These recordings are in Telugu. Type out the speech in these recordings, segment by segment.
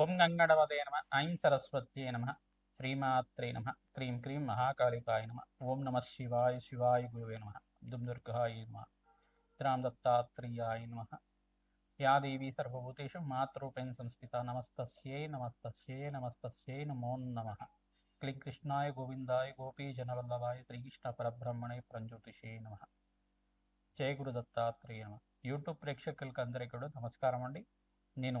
ఓం గంగడవదే నమ ఐం సరస్వత్యే నమ శ్రీమాత్రే నమ క్రీం క్రీం మహాకాళికాయ నమ ఓం నమ శివాయ శివాయ గురువే నమ దుమ్ దుర్గాయ నమ త్రాం దత్తాత్రేయాయ నమ యా దేవీ సర్వభూతేషు మాతృపేణ సంస్థిత నమస్తస్యై నమస్తస్యై నమస్తస్యై నమో నమ. క్లి కృష్ణాయ గోవిందాయ గోపీ శ్రీకృష్ణ పరబ్రహ్మణే ప్రంజ్యోతిషే నమ. జయ గురు దత్తాత్రేయ నమ. యూట్యూబ్ ప్రేక్షకులకు అందరికీ కూడా నమస్కారం అండి. నేను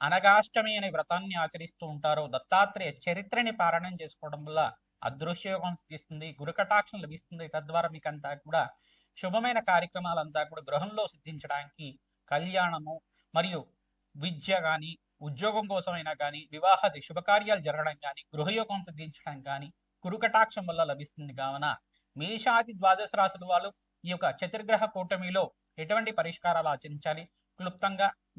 అనగాష్టమి అనే వ్రతాన్ని ఆచరిస్తూ ఉంటారు. దత్తాత్రేయ చరిత్రని పారాయణం చేసుకోవడం వల్ల అదృశ్యయోగం సిద్ధిస్తుంది గురుకటాక్షం లభిస్తుంది. తద్వారా మీకు అంతా కూడా శుభమైన కార్యక్రమాలంతా కూడా గృహంలో సిద్ధించడానికి కళ్యాణము మరియు విద్య కానీ ఉద్యోగం కోసమైనా కానీ వివాహాది శుభకార్యాలు జరగడం కానీ గృహయోగం సిద్ధించడం కానీ కురుకటాక్షం వల్ల లభిస్తుంది. కావున మేషాది ద్వాదశ రాశుల వాళ్ళు ఈ యొక్క చతుర్గ్రహ కూటమిలో ఎటువంటి పరిష్కారాలు ఆచరించాలి? క్లుప్తంగా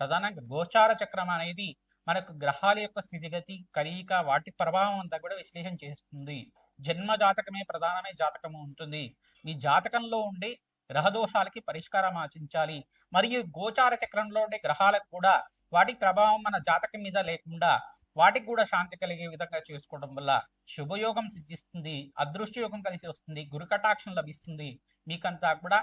ప్రధానంగా గోచార చక్రం అనేది మనకు గ్రహాల యొక్క స్థితిగతి కలయిక వాటి ప్రభావం అంతా కూడా విశ్లేషణ చేస్తుంది. జన్మ జాతకమే ప్రధానమే జాతకము ఉంటుంది. మీ జాతకంలో ఉండే గ్రహదోషాలకి పరిష్కారం ఆచించాలి మరియు గోచార చక్రంలో ఉండే గ్రహాలకు కూడా వాటి ప్రభావం మన జాతకం మీద లేకుండా వాటికి కూడా శాంతి కలిగే విధంగా చేసుకోవడం వల్ల శుభయోగం సిద్ధిస్తుంది అదృష్ట యోగం కలిసి వస్తుంది గురు కటాక్షం లభిస్తుంది. మీకంతా కూడా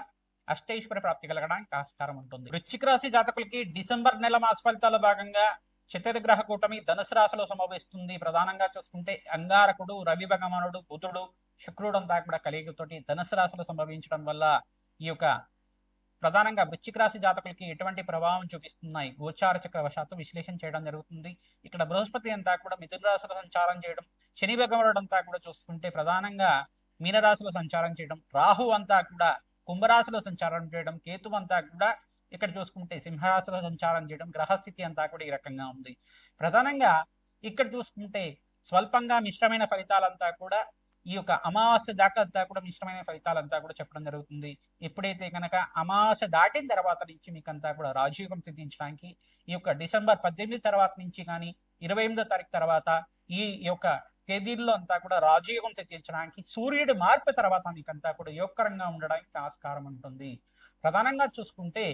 అష్టైశ్వర ప్రాప్తి కలగడానికి ఆస్కారం ఉంటుంది. వృశ్చిక రాశి జాతకులకి డిసెంబర్ నెల మాస ఫలితాల భాగంగా చతుర్గ్రహ కూటమి ధనుసు రాశిలో సంభవిస్తుంది ప్రధానంగా చూసుకుంటే అంగారకుడు రవి భగవానుడు బుధుడు శుక్రుడు అంతా కూడా కలిగితోటి ధనుసు రాశిలో సంభవించడం వల్ల ఈ యొక్క ప్రధానంగా వృశ్చిక రాశి జాతకులకి ఎటువంటి ప్రభావం చూపిస్తున్నాయి? గోచార చక్రవశాత్తు విశ్లేషణ చేయడం జరుగుతుంది. ఇక్కడ బృహస్పతి అంతా కూడా మిథున రాశిలో సంచారం చేయడం శని భగవానుడు అంతా కూడా చూసుకుంటే ప్రధానంగా మీనరాశిలో సంచారం చేయడం రాహు అంతా కూడా కుంభరాశిలో సంచారం చేయడం కేతు అంతా కూడా ఇక్కడ చూసుకుంటే సింహరాశిలో సంచారం చేయడం గ్రహస్థితి అంతా కూడా ఈ రకంగా ఉంది. ప్రధానంగా ఇక్కడ చూసుకుంటే స్వల్పంగా మిశ్రమైన ఫలితాలంతా కూడా ఈ యొక్క అమావాస్య దాకా అంతా కూడా మిశ్రమైన ఫలితాలంతా కూడా చెప్పడం జరుగుతుంది. ఎప్పుడైతే కనుక అమావాస్య దాటిన తర్వాత నుంచి మీకు అంతా కూడా రాజయోగం సిద్ధించడానికి ఈ యొక్క డిసెంబర్ పద్దెనిమిది తర్వాత నుంచి కానీ ఇరవై ఎనిమిదో తారీఖు తర్వాత ఈ యొక్క తేదీల్లో అంతా కూడా రాజయోగం సిద్ధించడానికి సూర్యుడి మార్పు తర్వాత మీకంతా కూడా యోగకరంగా ఉండడానికి ఆస్కారం ఉంటుంది. ప్రధానంగా చూసుకుంటే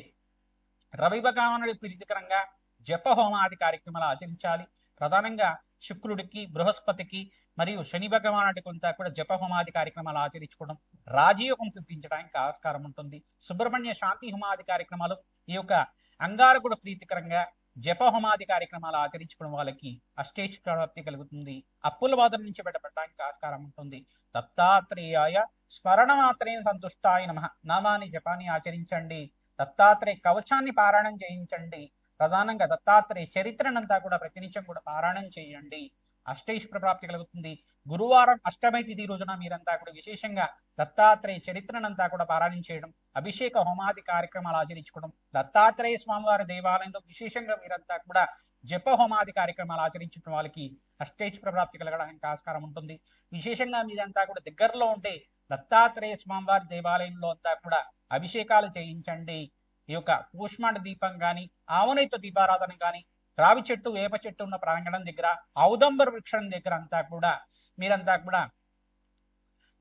రవి భగవానుడి ప్రీతికరంగా జప హోమాది కార్యక్రమాలు ఆచరించాలి. ప్రధానంగా శుక్రుడికి బృహస్పతికి మరియు శని భగవానుడికి అంతా కూడా జప హోమాది కార్యక్రమాలు ఆచరించుకోవడం రాజయోగం తెప్పించడానికి ఆస్కారం ఉంటుంది. సుబ్రహ్మణ్య శాంతి హోమాది కార్యక్రమాలు ఈ యొక్క అంగారకుడు ప్రీతికరంగా జపహోమాది కార్యక్రమాలు ఆచరించుకోవడం వాళ్ళకి అష్టేష్ ప్రాప్తి కలుగుతుంది. అప్పుల బాధల నుంచి బయటపడడానికి ఆస్కారం ఉంటుంది. దత్తాత్రేయాయ స్మరణ మాత్రమే సంతుష్టాయ నమ. నామాని జపాన్ని ఆచరించండి. దత్తాత్రేయ కవచాన్ని పారాయణం చేయించండి. ప్రధానంగా దత్తాత్రేయ చరిత్రనంతా కూడా ప్రతినిత్యం కూడా పారాయణం చేయండి. అష్టైశ్వర ప్రాప్తి కలుగుతుంది. గురువారం అష్టమి తిథి రోజున మీరంతా కూడా విశేషంగా దత్తాత్రేయ చరిత్రనంతా కూడా పారాయణం చేయడం అభిషేక హోమాది కార్యక్రమాలు ఆచరించుకోవడం దత్తాత్రేయ స్వామివారి దేవాలయంలో విశేషంగా మీరంతా కూడా జప హోమాది కార్యక్రమాలు ఆచరించిన వాళ్ళకి అష్టైశ్వర ప్రాప్తి కలగడానికి ఆస్కారం ఉంటుంది. విశేషంగా మీదంతా కూడా దగ్గరలో ఉంటే దత్తాత్రేయ స్వామివారి దేవాలయంలో అంతా కూడా అభిషేకాలు చేయించండి. ఈ యొక్క కూష్మాండ దీపం గాని ఆవునైతో దీపారాధన గాని రావి చెట్టు వేప చెట్టు ఉన్న ప్రాంగణం దగ్గర ఔదంబర వృక్షం దగ్గర అంతా కూడా మీరంతా కూడా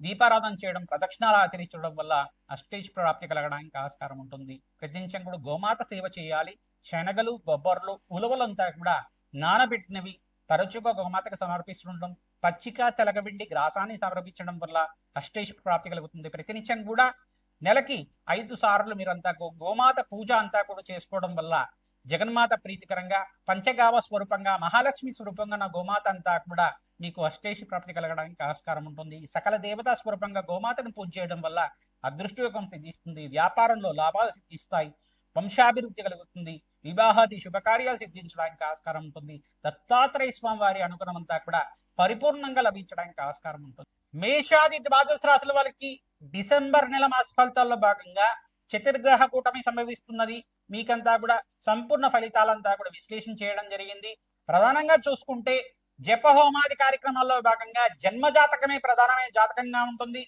దీపారాధన చేయడం ప్రదక్షిణాలు ఆచరించడం వల్ల అష్టేష్ ప్రాప్తి కలగడానికి ఆస్కారం ఉంటుంది. ప్రతించం కూడా గోమాత సేవ చేయాలి. శనగలు బొబ్బర్లు ఉలవలంతా కూడా నానబెట్టినవి తరచుగా గోమాతకు సమర్పిస్తుండడం పచ్చిక తెలగబిండి గ్రాసాన్ని సమర్పించడం వల్ల అష్టేష్ ప్రాప్తి కలుగుతుంది. ప్రతినిత్యం కూడా నెలకి ఐదు సార్లు మీరంతా గో గోమాత పూజ అంతా కూడా చేసుకోవడం వల్ల జగన్మాత ప్రీతికరంగా పంచగావ స్వరూపంగా మహాలక్ష్మి స్వరూపంగా నా గోమాత అంతా కూడా మీకు అష్టేషి ప్రాప్తి కలగడానికి ఆస్కారం ఉంటుంది. సకల దేవతా స్వరూపంగా గోమాతను పూజ చేయడం వల్ల అదృష్టయోగం సిద్ధిస్తుంది. వ్యాపారంలో లాభాలు సిద్ధిస్తాయి. వంశాభివృద్ధి కలుగుతుంది. వివాహాది శుభకార్యాలు సిద్ధించడానికి ఆస్కారం ఉంటుంది. దత్తాత్రేయ స్వామి వారి అనుగ్రహం అంతా కూడా పరిపూర్ణంగా లభించడానికి ఆస్కారం ఉంటుంది. మేషాది ద్వాదశ రాశుల వాళ్ళకి డిసెంబర్ నెల మాస ఫలితాల్లో భాగంగా చతుర్గ్రహ కూటమి సంభవిస్తున్నది. మీకంతా కూడా సంపూర్ణ ఫలితాలంతా కూడా విశ్లేషణ చేయడం జరిగింది. ప్రధానంగా చూసుకుంటే జపహోమాది కార్యక్రమాల్లో భాగంగా జన్మ జాతకమే ప్రధానమైన జాతకంగా ఉంటుంది.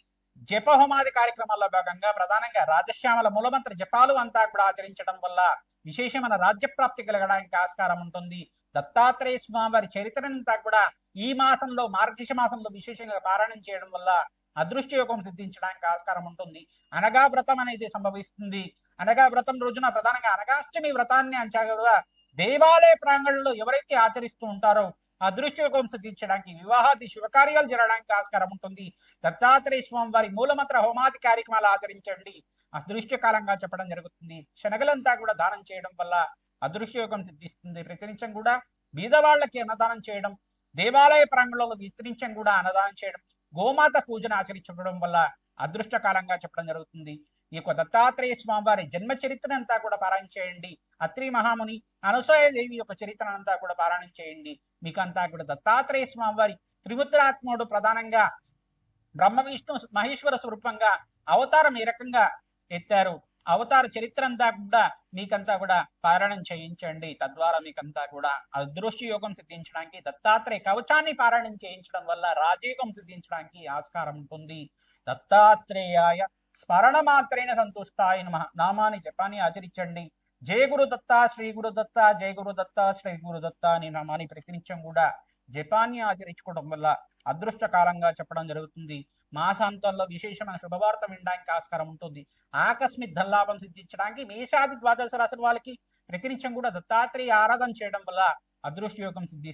జపహోమాది కార్యక్రమాల్లో భాగంగా ప్రధానంగా రాజశ్యామల మూలమంత్ర జపాలు అంతా కూడా ఆచరించడం వల్ల విశేషమైన రాజ్య ప్రాప్తి కలగడానికి ఆస్కారం ఉంటుంది. దత్తాత్రేయ స్వామి వారి చరిత్రనంతా కూడా ఈ మాసంలో మార్గశిష మాసంలో విశేషంగా పారాయణం చేయడం వల్ల అదృష్ట యోగం సిద్ధించడానికి ఆస్కారం ఉంటుంది. అనగా వ్రతం అనేది సంభవిస్తుంది. అనగా వ్రతం రోజున ప్రధానంగా అనగాష్టమి వ్రతాన్ని అంచగా దేవాలయ ప్రాంగణంలో ఎవరైతే ఆచరిస్తూ ఉంటారో అదృష్ట సిద్ధించడానికి వివాహాది శుభకార్యాలు జరగడానికి ఆస్కారం ఉంటుంది. దత్తాత్రేయ స్వామి వారి మూలమంత్ర హోమాది కార్యక్రమాలు ఆచరించండి. అదృష్టకాలంగా చెప్పడం జరుగుతుంది. శనగలంతా కూడా దానం చేయడం వల్ల అదృష్టయోగం సిద్ధిస్తుంది. ప్రతినిత్యం కూడా బీదవాళ్ళకి అన్నదానం చేయడం దేవాలయ ప్రాంగణంలో విస్తరించం కూడా అన్నదానం చేయడం గోమాత పూజను ఆచరించడం వల్ల అదృష్టకాలంగా చెప్పడం జరుగుతుంది. ఈ యొక్క దత్తాత్రేయ స్వామివారి జన్మ చరిత్ర అంతా కూడా పారాయణ చేయండి. అత్రి మహాముని అనసూయ దేవి యొక్క చరిత్ర అంతా కూడా పారాయణ చేయండి. మీకు అంతా కూడా దత్తాత్రేయ స్వామివారి త్రిముద్రాత్ముడు ప్రధానంగా బ్రహ్మ విష్ణు మహేశ్వర స్వరూపంగా అవతారం ఏ రకంగా ఎత్తారు. అవతార చరిత్ర అంతా కూడా మీకంతా కూడా పారాయణం చేయించండి. తద్వారా మీకంతా కూడా అదృష్టి యోగం సిద్ధించడానికి దత్తాత్రేయ కవచాన్ని పారాయణం చేయించడం వల్ల రాజయోగం సిద్ధించడానికి ఆస్కారం ఉంటుంది. దత్తాత్రేయాయ స్మరణ మాత్రైన సంతుష్టాయ నమ. నామాన్ని జపాన్ని ఆచరించండి. జయ గురు దత్త శ్రీ గురు దత్త జయ గురు దత్త శ్రీ గురు దత్త అని నామాన్ని ప్రతినిత్యం కూడా జపాన్ని ఆచరించుకోవడం వల్ల అదృష్ట కాలంగా చెప్పడం జరుగుతుంది. మాసాంతంలో విశేషమైన శుభవార్త వినడానికి ఆస్కారం ఉంటుంది. ఆకస్మిక ధల్లాభం సిద్ధించడానికి మేషాది ద్వాదశ రాశుల వాళ్ళకి ప్రతినిత్యం కూడా దత్తాత్రేయ ఆరాధన చేయడం వల్ల అదృష్ట యోగం సిద్ధి